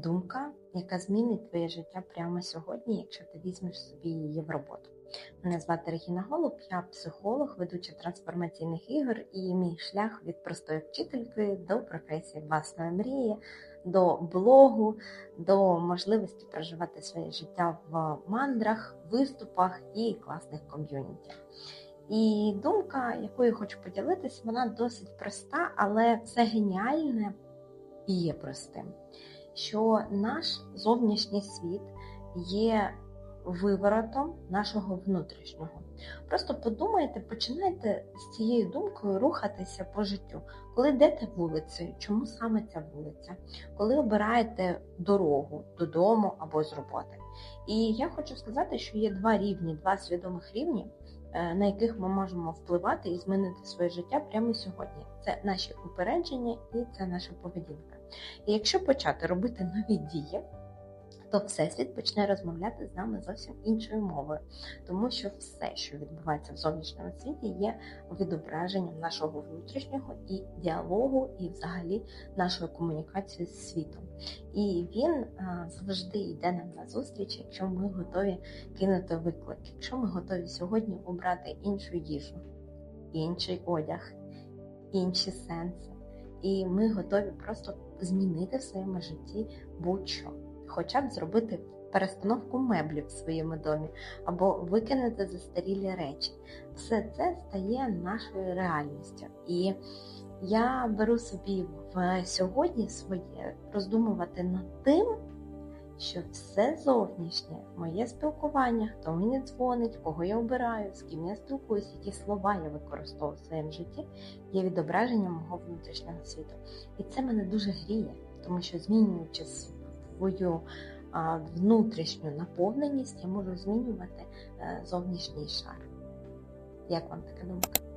думка, яка змінить твоє життя прямо сьогодні, якщо ти візьмеш собі її в роботу. Мене звати Регіна Голуб, я психолог, ведуча трансформаційних ігор, і мій шлях від простої вчительки до професії власної мрії, до блогу, до можливості проживати своє життя в мандрах, виступах і класних ком'юніті. І думка, якою хочу поділитися, вона досить проста, але все геніальне і є простим. Що наш зовнішній світ є виворотом нашого внутрішнього. Просто подумайте, починайте з цією думкою рухатися по життю. Коли йдете вулицею, чому саме ця вулиця? Коли обираєте дорогу додому або з роботи. І я хочу сказати, що є два рівні, два свідомих рівні, на яких ми можемо впливати і змінити своє життя прямо сьогодні. Це наші упередження і це наша поведінка. І якщо почати робити нові дії, то Всесвіт почне розмовляти з нами зовсім іншою мовою, тому що все, що відбувається в зовнішньому світі, є відображенням нашого внутрішнього і діалогу, і взагалі нашої комунікації з світом. І він завжди йде нам на зустріч, якщо ми готові кинути виклик, якщо ми готові сьогодні обрати іншу їжу, інший одяг, інші сенси. І ми готові просто змінити в своєму житті будь-що хоча б зробити перестановку меблів в своєму домі або викинути застарілі речі. Все це стає нашою реальністю. І я беру собі в сьогодні своє роздумувати над тим, що все зовнішнє, моє спілкування, хто мені дзвонить, кого я обираю, з ким я спілкуюся, які слова я використовую в своєму житті, є відображенням мого внутрішнього світу. І це мене дуже гріє, тому що змінюючи свою внутрішню наповненість, я можу змінювати зовнішній шар. Як вам така думка?